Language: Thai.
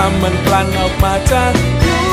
คำมันกลั่นออกมาจากหัว